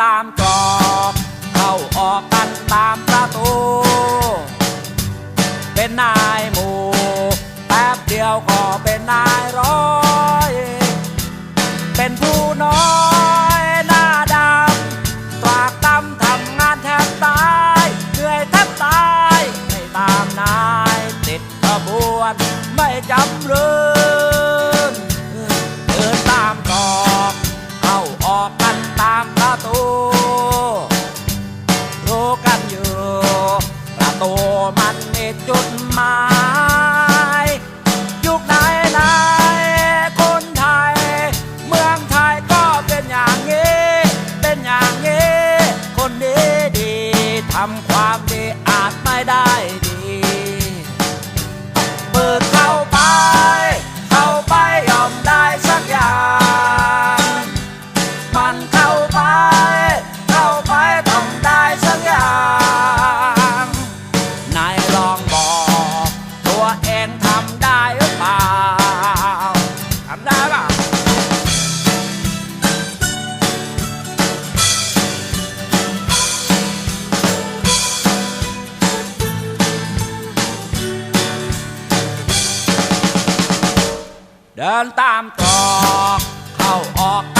ตามจอบเข้าออกกันตามประตู เป็นนายหมูแป๊บเดียวก็เป็นนายร้อย เป็นผู้น้อยหน้าดำตรากตำทำงานแทบตายเหนื่อยแทบตาย ไม่ตามนายติดขบวนไม่จำเลย เดินตามตรอกเข้าออก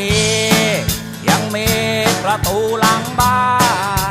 ดี ยังมีประตูหลังบ้าน